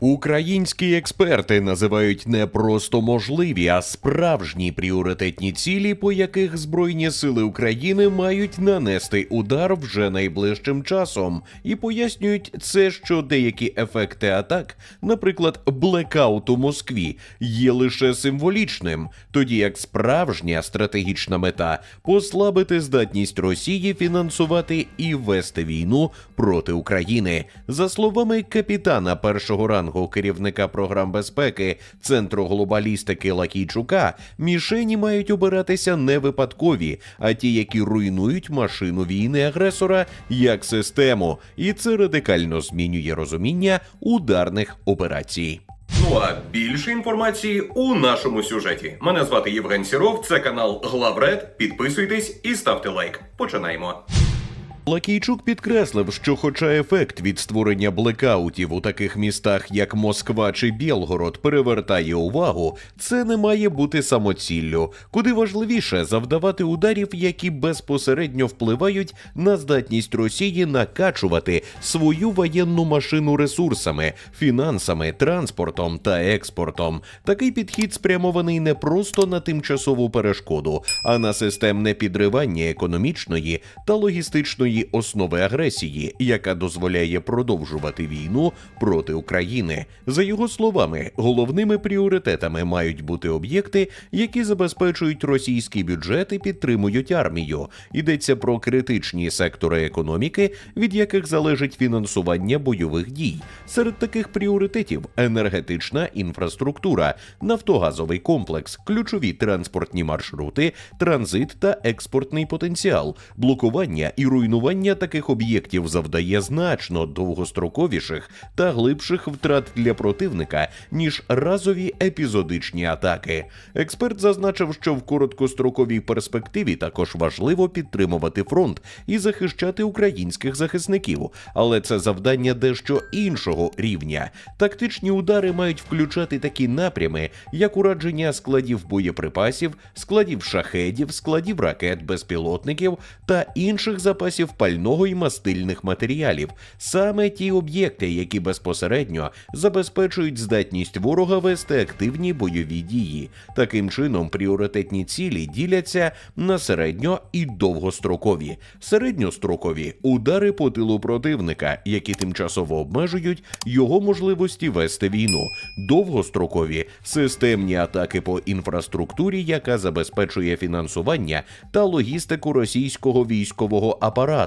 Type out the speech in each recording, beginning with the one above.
Українські експерти називають не просто можливі, а справжні пріоритетні цілі, по яких Збройні сили України мають нанести удар вже найближчим часом, і пояснюють це, що деякі ефекти атак, наприклад, блекаут у Москві, є лише символічним, тоді як справжня стратегічна мета послабити здатність Росії фінансувати і вести війну проти України. За словами капітана першого рангу керівника програм безпеки Центру глобалістики Лакійчука, мішені мають обиратися не випадкові, а ті, які руйнують машину війни агресора як систему, і це радикально змінює розуміння ударних операцій. Ну а більше інформації у нашому сюжеті. Мене звати Євген Сіров, це канал Главред. Підписуйтесь і ставте лайк. Починаємо. Лакійчук підкреслив, що, хоча ефект від створення блекаутів у таких містах, як Москва чи Білгород, перевертає увагу, це не має бути самоціллю, куди важливіше завдавати ударів, які безпосередньо впливають на здатність Росії накачувати свою воєнну машину ресурсами, фінансами, транспортом та експортом. Такий підхід спрямований не просто на тимчасову перешкоду, а на системне підривання економічної та логістичної основи агресії, яка дозволяє продовжувати війну проти України. За його словами, головними пріоритетами мають бути об'єкти, які забезпечують російський бюджет і підтримують армію. Йдеться про критичні сектори економіки, від яких залежить фінансування бойових дій. Серед таких пріоритетів енергетична інфраструктура, нафтогазовий комплекс, ключові транспортні маршрути, транзит та експортний потенціал, блокування і руйнування таких об'єктів завдає значно довгостроковіших та глибших втрат для противника, ніж разові епізодичні атаки. Експерт зазначив, що в короткостроковій перспективі також важливо підтримувати фронт і захищати українських захисників, але це завдання дещо іншого рівня. Тактичні удари мають включати такі напрями, як урадження складів боєприпасів, складів шахедів, складів ракет, безпілотників та інших запасів пального і мастильних матеріалів, саме ті об'єкти, які безпосередньо забезпечують здатність ворога вести активні бойові дії. Таким чином, пріоритетні цілі діляться на середньо і довгострокові. Середньострокові удари по тилу противника, які тимчасово обмежують його можливості вести війну. Довгострокові системні атаки по інфраструктурі, яка забезпечує фінансування та логістику російського військового апарату.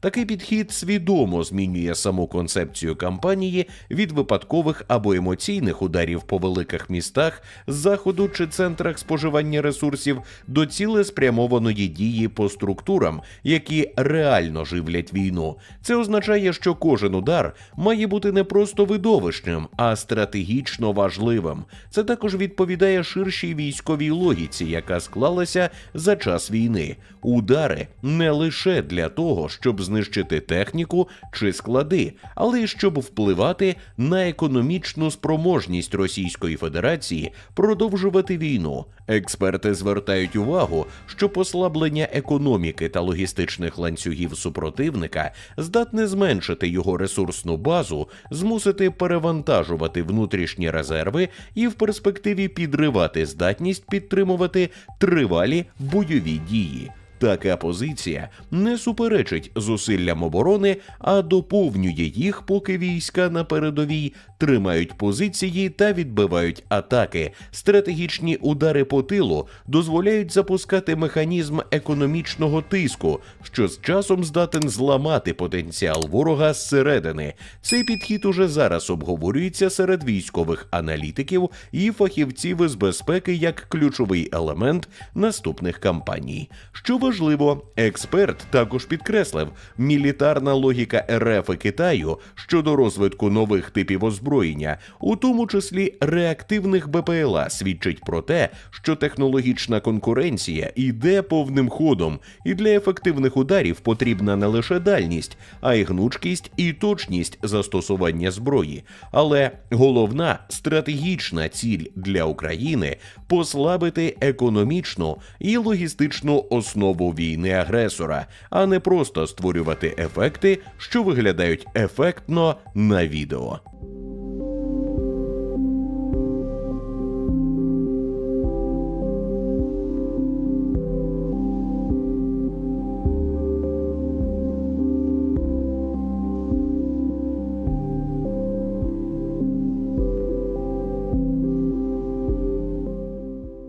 Такий підхід свідомо змінює саму концепцію кампанії від випадкових або емоційних ударів по великих містах, заходу чи центрах споживання ресурсів до цілеспрямованої дії по структурам, які реально живлять війну. Це означає, що кожен удар має бути не просто видовищним, а стратегічно важливим. Це також відповідає ширшій військовій логіці, яка склалася за час війни. Удари не лише для того, щоб знищити техніку чи склади, але й щоб впливати на економічну спроможність Російської Федерації продовжувати війну. Експерти звертають увагу, що послаблення економіки та логістичних ланцюгів супротивника здатне зменшити його ресурсну базу, змусити перевантажувати внутрішні резерви і в перспективі підривати здатність підтримувати тривалі бойові дії. Така позиція не суперечить зусиллям оборони, а доповнює їх, поки війська на передовій тримають позиції та відбивають атаки. Стратегічні удари по тилу дозволяють запускати механізм економічного тиску, що з часом здатен зламати потенціал ворога зсередини. Цей підхід уже зараз обговорюється серед військових аналітиків і фахівців із безпеки як ключовий елемент наступних кампаній. Що важливо, експерт також підкреслив, мілітарна логіка РФ і Китаю щодо розвитку нових типів озброєння, у тому числі реактивних БПЛА, свідчить про те, що технологічна конкуренція йде повним ходом, і для ефективних ударів потрібна не лише дальність, а й гнучкість і точність застосування зброї. Але головна стратегічна ціль для України послабити економічну і логістичну основу війни агресора, а не просто створювати ефекти, що виглядають ефектно на відео.